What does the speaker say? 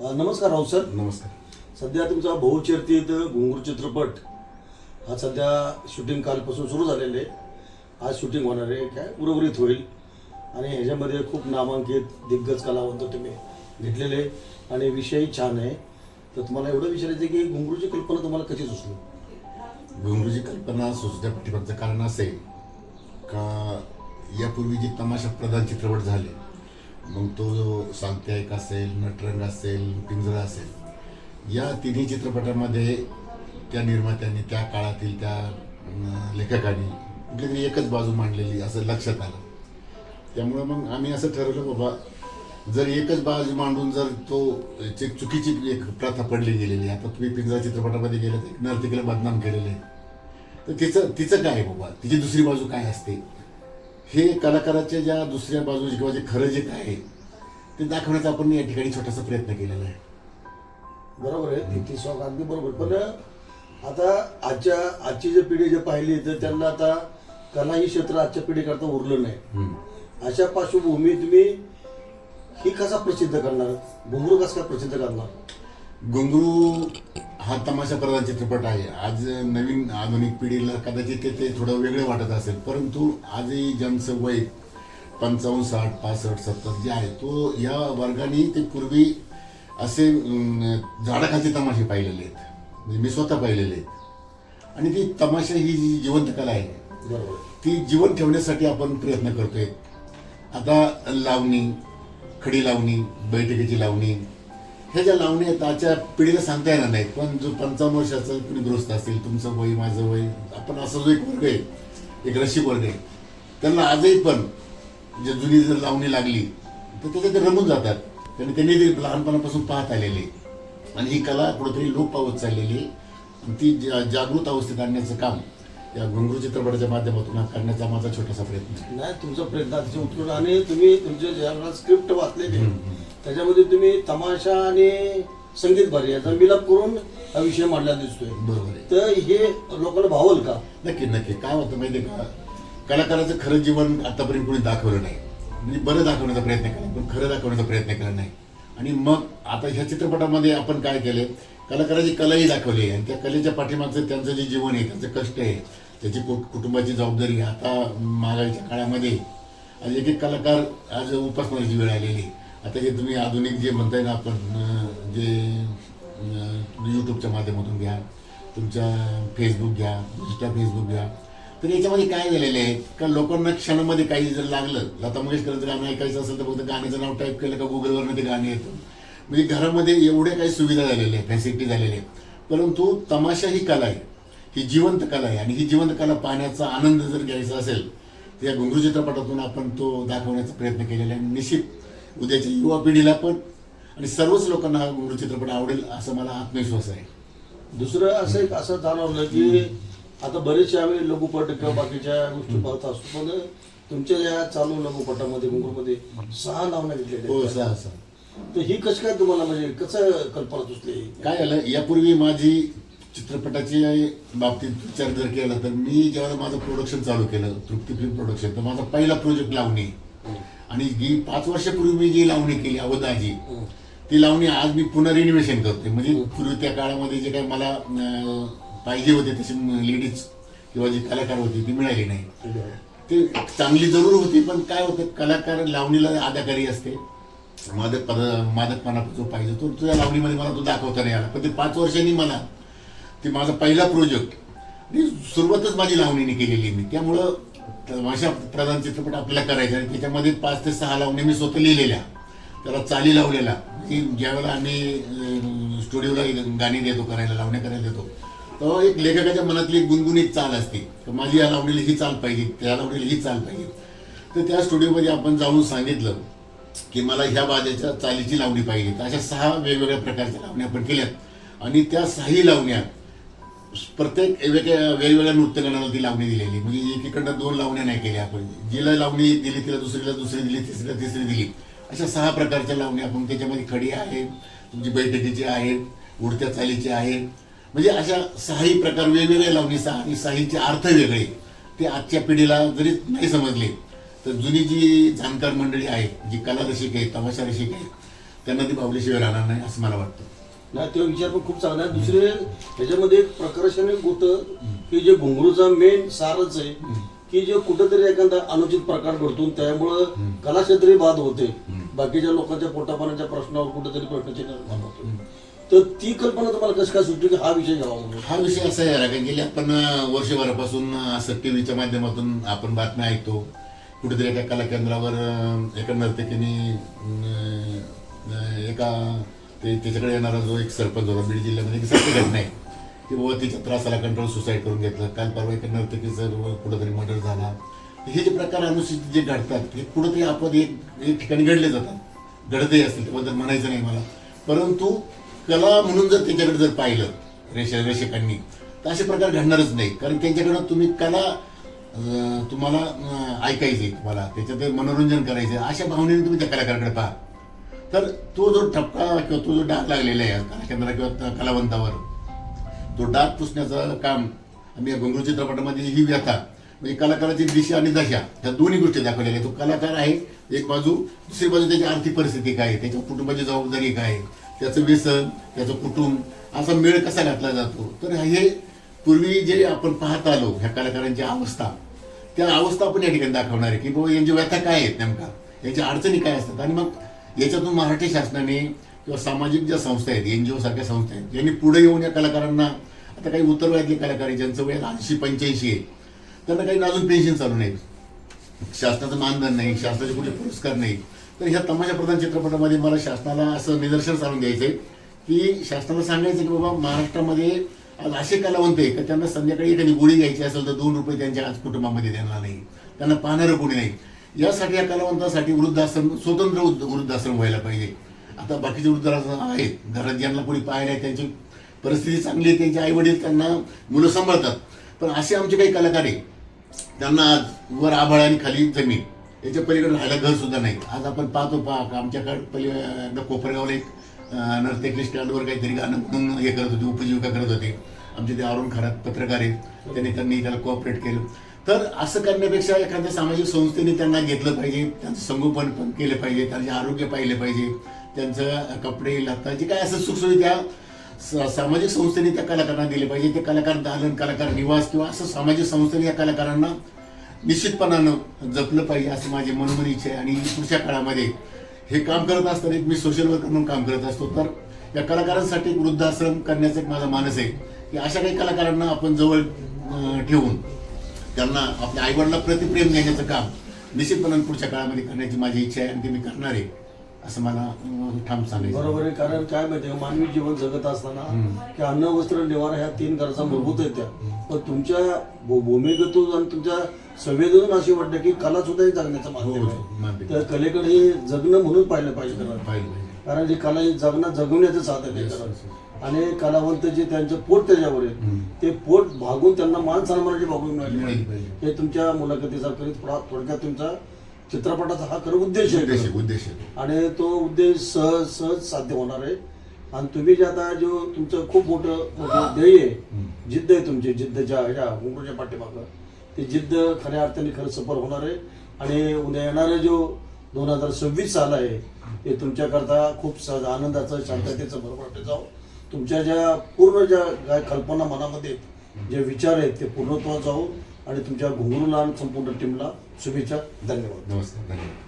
नमस्कार राऊत सर. नमस्कार. सध्या तुमचा बहुचर्चित घुंगूर चित्रपट हा सध्या शूटिंग कालपासून सुरू झालेले आहे. आज शूटिंग होणार आहे. काय उर्वरित होईल. आणि ह्याच्यामध्ये खूप नामांकित दिग्गज कलावंत तुम्ही घेतलेले आणि विषयही छान आहे. तर तुम्हाला एवढं विचारायचं आहे की घुंगरूची कल्पना तुम्हाला कशी सुचली? घुंगरूची कल्पना सुचण्या पाठीमागचं कारण असं आहे का यापूर्वी जे तमाशा प्रधान चित्रपट झाले मग तो जो सांगते एक असेल नटरंग असेल पिंजरा असेल या तिन्ही चित्रपटामध्ये त्या निर्मात्यांनी त्या काळातील त्या लेखकांनी कुठली तरी एकच बाजू मांडलेली असं लक्षात आलं. त्यामुळं मग आम्ही असं ठरवलं बाबा जर एकच बाजू मांडून जर तो एक चुकीची एक प्रथा पडली गेलेली आता तुम्ही पिंजरा चित्रपटामध्ये गेलं तर नर्तिकेला बदनाम केलेलं आहे तर तिचं तिचं काय आहे बाबा? तिची दुसरी बाजू काय असते? हे कलाकाराच्या ज्या दुसऱ्या बाजूचे किंवा जे खरं जे काय आहे ते दाखवण्याचा आपण या ठिकाणी छोटासा प्रयत्न केलेला आहे. बरोबर आहे ती शॉक अगदी बरोबर. पण आता आजच्या आजची जी पिढी जे पाहिली तर त्यांना आता कला ही क्षेत्र आजच्या पिढीकरता उरलं नाही. अशा पार्श्वभूमी तुम्ही ही कसा प्रसिद्ध करणार? घुंगरू कसा प्रसिद्ध करणार? घुंगरू हा तमाशा प्रधान चित्रपट आहे. आज नवीन आधुनिक पिढीला कदाचित ते ते थोडं वेगळं वाटत असेल परंतु आजही ज्यांचं वय पंचावन्न साठ पासष्ट सत्तर जे आहे तो या वर्गाने ते पूर्वी असे अं, झाडाखालचे तमाशे पाहिलेले आहेत. म्हणजे मी स्वतः पाहिलेले आहेत. आणि ती तमाशा ही जी जिवंत कला आहे बरोबर. ती जीवन ठेवण्यासाठी आपण प्रयत्न करतोय. आता लावणी खडी लावणी बैठकीची लावणी ह्या ज्या लावणी आहेत आजच्या पिढीला सांगता येणार नाहीत. पण जो पंचावन्न वर्षाचा कुणी गृहस्थ असेल तुमचं वय माझं वय आपण असा जो एक वर्ग आहे एक रसिक वर्ग आहे त्यांना आजही पण जे जुनी जर लावणी लागली तर त्याच्यात ते रमून जातात. आणि त्यांनी ते लहानपणापासून पाहत आलेले आणि ही कला कुठेतरी लोप पावत चाललेली आहे. आणि ती जा- जागृत अवस्थेत आणण्याचं काम या घुंगरू चित्रपटाच्या माध्यमातून हा करण्याचा माझा छोटासा प्रयत्न नाही तुमचा प्रयत्न अतिशय उत्कृष्ट आणि तुम्ही तुमचे ज्या स्क्रिप्ट वाचलेले त्याच्यामध्ये तुम्ही तमाशा आणि संगीत भारी याचा मिलाप करून हा विषय मांडला दिसतोय. बरोबर आहे. तर हे लोकांना भावल का? नक्की नक्की. काय होतं माहितीये का? कलाकाराचं खरं जीवन आतापर्यंत कोणी दाखवलं नाही. म्हणजे बरं दाखवण्याचा प्रयत्न केला पण खरं दाखवण्याचा प्रयत्न केला नाही. आणि मग आता ह्या चित्रपटामध्ये आपण काय केले कलाकाराची कलाही दाखवली आहे आणि त्या कलेच्या पाठीमागचं त्यांचं जे जीवन आहे त्यांचं कष्ट आहे त्याची कुटुंबाची जबाबदारी. आता महागाईच्या काळामध्ये आज एक एक कलाकार आज उपासमारीची वेळ आलेली. आता हे तुम्ही आधुनिक जे म्हणताय ना आपण जे यूट्यूबच्या माध्यमातून घ्या तुमच्या फेसबुक घ्या इंस्टा फेसबुक घ्या तर याच्यामध्ये काय झालेलं आहे? का लोकांना क्षणामध्ये काही जर लागलं लता मंगेशकरांचं गाणं ऐकायचं असेल तर फक्त गाण्याचं नाव टाईप केलं का गुगलवरनं ते गाणे येतं. म्हणजे घरामध्ये एवढ्या काही सुविधा झालेल्या आहेत फॅसिलिटी झालेल्या आहेत. परंतु तमाशा ही कला आहे. ही जिवंत कला आहे. आणि ही जिवंत कला पाहण्याचा आनंद जर घ्यायचा असेल तर या घुंगरू चित्रपटातून आपण तो दाखवण्याचा प्रयत्न केलेला आहे. निश्चित उद्याच्या युवा पिढीला पण आणि सर्वच लोकांना हा चित्रपट आवडेल असं मला आत्मविश्वास आहे. दुसरं असं एक असं जाणवलं की आता बरेचसे आम्ही लघुपट किंवा बाकीच्या गोष्टी पाहत असतो पण तुमच्या या चालू लघुपटामध्ये घुंगरूमध्ये सहा नावं हो घेतलेले असं तर ही कशी काय तुम्हाला म्हणजे कसं कल्पना सुचली? काय झालं यापूर्वी माझी चित्रपटाची बाबतीत विचार जर केला तर मी जेव्हा माझं प्रोडक्शन चालू केलं तृप्ती फिल्म प्रोडक्शन तर माझा पहिला प्रोजेक्ट लावणी. आणि ही पाच वर्षापूर्वी मी जी लावणी केली अवधाजी ती लावणी आज मी पुन्हा रिनोव्हेशन करते म्हणजे पूर्वी त्या काळामध्ये जे काही मला पाहिजे होते तशी लेडीज किंवा जी कलाकार होती ती मिळाली नाही. ते चांगली जरूर होती पण काय होतं कलाकार लावणीला अदाकारी असते. मादक पद मादकपणा जो पाहिजे तो तुझ्या लावणीमध्ये मला तो दाखवता नाही आला. पण ते पाच वर्षांनी मला ते माझा पहिला प्रोजेक्ट सुरुवातच माझी लावणीने केलेली मी. त्यामुळं भाषा प्रधान चित्रपट आपल्याला करायचा आणि त्याच्यामध्ये पाच ते सहा लावणी मी स्वतः लिहिलेल्या. त्याला चाली लावलेला. की ज्यावेळेला आम्ही स्टुडिओला गाणी देतो करायला लावण्या करायला देतो तेव्हा एक लेखकाच्या मनातली एक गुणगुणीत चाल असते. तर माझी या लावणीला ही चाल पाहिजे त्या लावणीला ही चाल पाहिजे. तर त्या स्टुडिओमध्ये आपण जाऊन सांगितलं की मला ह्या बाजाच्या चालीची लावणी पाहिजे. तर अशा सहा वेगवेगळ्या प्रकारच्या लावण्या आपण केल्यात. आणि त्या सहाही लावण्या प्रत्येक वेगळ्या वेगवेगळ्या नृत्यगणाला ती लावणी दिलेली. म्हणजे एकीकडनं दोन लावण्या नाही केल्या आपण. जिला लावणी दिली तिला दुसरीला दुसरी दिली तिसरीला तिसरी दिली. अशा सहा प्रकारच्या लावण्या आपण त्याच्यामध्ये खडी आहे तुमची बैठकीची आहे उडत्या चालीची आहे म्हणजे अशा सहाही प्रकार वेगवेगळ्या लावणी सहा आणि साहीचे अर्थ वेगळे. ते आजच्या पिढीला जरी नाही समजले तर जुनी जी जाणकार मंडळी आहे जी कला रसिक आहे तमाशा रसिक आहे त्यांना ती भावल्याशिवाय राहणार नाही असं मला वाटतं. नाही तो विचार पण खूप चांगला आहे. दुसरे ह्याच्यामध्ये एक प्रकर्षण एक होतं की जे घुंगरूचा मेन सारच आहे की जे कुठेतरी एखादा अनुचित प्रकार घडतो त्यामुळं कलाक्षेत्री बाद होते. बाकीच्या लोकांच्या पोटापाण्याच्या प्रश्नावर कुठेतरी प्रश्नचिन्ह निर्माण होतो. तर ती कल्पना तुम्हाला कसं काय सुटली की हा विषय घ्यावा हा विषय असा आहे कारण गेली आपण वर्षभरापासून असं टी व्हीच्या माध्यमातून आपण बातम्या ऐकतो. कुठेतरी एका कला केंद्रावर एका नर्तकीने एका ते त्याच्याकडे येणारा जो एक सरपंच होता बीड जिल्ह्यामध्ये एक सत्य घटना आहे की बाबा तिच्या त्रासाला कंट्रोल सुसाईड करून घेतलं. काल परवा एका नर्तकीचं कुठंतरी मर्डर झाला. हे जे प्रकार अनुसूचित जे घडतात हे कुठंतरी आपण एक एक ठिकाणी घडले जातात. घडतही असतील त्याबद्दल म्हणायचं नाही मला. परंतु कला म्हणून जर त्यांच्याकडे जर पाहिलं रेषा रेषकांनी तर असे प्रकार घडणारच नाही. कारण त्यांच्याकडं तुम्ही कला तुम्हाला ऐकायची तुम्हाला. त्याच्यात मनोरंजन करायचं अशा भावनेने तुम्ही त्या कलाकाराकडे पहा. तर तो जो ठपका किंवा तो जो डाग लागलेला आहे कलाकेंद्रा किंवा कलावंतावर तो डाग पुसण्याचं काम आम्ही या चित्रपटामध्ये ही व्यथा म्हणजे कलाकाराची दिशा आणि दशा ह्या दोन्ही गोष्टी दाखवलेल्या आहेत. तो कलाकार आहे एक बाजू दुसरी बाजू त्याची आर्थिक परिस्थिती काय आहे त्याच्या कुटुंबाची जबाबदारी काय आहे त्याचं व्यसन त्याचं कुटुंब असा मेळ कसा घातला जातो? तर हे पूर्वी जे आपण पाहत आलो ह्या कलाकारांची अवस्था त्या अवस्था आपण या ठिकाणी दाखवणार आहे की बाबा यांची व्यथा काय आहेत नेमका? यांच्या अडचणी काय असतात? आणि मग याच्यातून मराठी शासनाने किंवा सामाजिक ज्या संस्था आहेत एन जी ओ सारख्या संस्था आहेत ज्यांनी पुढे येऊन या कलाकारांना आता काही उत्तर वयातले कलाकार आहेत ज्यांचं वय ऐंशी पंच्याऐंशी आहे त्यांना काही अजून पेन्शन चालू नाही शासनाचं मानधन नाही शासनाचे कुठले पुरस्कार नाही. तर ह्या तमाशाप्रधान चित्रपटामध्ये मला शासनाला असं निदर्शन चालून द्यायचं आहे की शासनाला सांगायचं की बाबा महाराष्ट्रामध्ये आज असे कलावंत आहे का त्यांना संध्याकाळी एखादी गोळी घ्यायची असेल तर दोन रुपये त्यांच्या आज कुटुंबामध्ये देणार नाही त्यांना पाहणारं कोणी नाही. यासाठी या कलावंतासाठी वृद्धाश्रम स्वतंत्र वृद्ध- वृद्धाश्रम व्हायला पाहिजे. आता बाकीचे वृद्धाश्रम आहेत. घरात ज्यांना कोणी पाहायला आहे त्यांची परिस्थिती चांगली आहे त्यांचे आई वडील त्यांना मुलं सांभाळतात. पण असे आमचे काही कलाकार आहे त्यांना आज वर आभाळ आणि खाली जमीन. याच्या पलीकडे राहायला घर सुद्धा नाही. आज आपण पाहतो पहा का आमच्याकडे पहिले कोपरगावला एक अं, नर्तकी स्टँडवर काहीतरी गाणं म्हणून हे करत होते उपजीविका करत होते. आमचे ते अरुण खरात पत्रकार आहेत. त्यांनी त्यांनी त्याला कोऑपरेट केलं. तर असं करण्यापेक्षा एखाद्या सामाजिक संस्थेने त्यांना घेतलं पाहिजे त्यांचं संगोपन पण केलं पाहिजे त्यांचे आरोग्य पाहिले पाहिजे त्यांचं कपडे लागतात जे काय असं सुखसुविधा स- सामाजिक संस्थेने त्या कलाकारांना दिले पाहिजे. ते कलाकार दालन कलाकार निवास किंवा असं सामाजिक संस्थेने या कलाकारांना निश्चितपणानं जपलं पाहिजे असं माझी मनोमन इच्छा आहे. आणि पुढच्या काळामध्ये हे काम करत असताना एक मी सोशल वर्क म्हणून काम करत असतो. तर या कलाकारांसाठी वृद्धाश्रम करण्याचा एक माझा मानस आहे की अशा काही कलाकारांना आपण जवळ ठेवून त्यांना आपल्या आईवडिला प्रतिप्रेम देण्याचं काम निश्चितपणाने पुढच्या काळामध्ये करण्याची माझी इच्छा आहे आणि ते मी करणार आहे असं मला ठाम सांगायचं बरोबर आहे. कारण काय माहितीये का, मानवी जीवन जगत असताना की अन्न वस्त्र निवारा ह्या तीन गरजा मूलभूत आहेत त्या. पण तुमच्या भूमिगतून आणि तुमच्या संवेदनेतून अशी वाटतं की कला सुद्धा एक जगण्याचं माध्यम हो, आहे. माध्यम. तर कलेकडे हे जगणं म्हणून पाहिलं पाहिजे कारण जी कला ही जगणं जगवण्याचं साधन आहे. आणि कलावंत जे त्यांचं पोट त्याच्यावर आहे ते पोट भागून त्यांना मान सन्मानाची भागून मिळाली. पाहिजे. हे तुमच्या मुलाखतीचा करीत थोडा- थोडक्यात तुमचा चित्रपटाचा हा खरं उद्देश आहे. उद्देश. आणि तो उद्देश सहज सहज साध्य होणार आहे. आणि तुम्ही जे आता जो तुमचं खूप मोठं ध्येय आहे जिद्द आहे तुमची जिद्दच्या ह्या मुंबईच्या पाठीमागं ती जिद्द खऱ्या अर्थाने खरं सफल होणार आहे. आणि उद्या येणारा जो दोन हजार सव्वीस साल आहे ते तुमच्याकरता खूप सहज आनंदाचं शांततेचं बरोबर जाऊ तुमच्या ज्या पूर्ण ज्या काय कल्पना मनामध्ये आहेत, जे विचार आहेत ते पूर्णत्वात जाऊ आणि तुमच्या घुंगरूला आणि संपूर्ण टीमला शुभेच्छा धन्यवाद. नमस्कार धन्यवाद.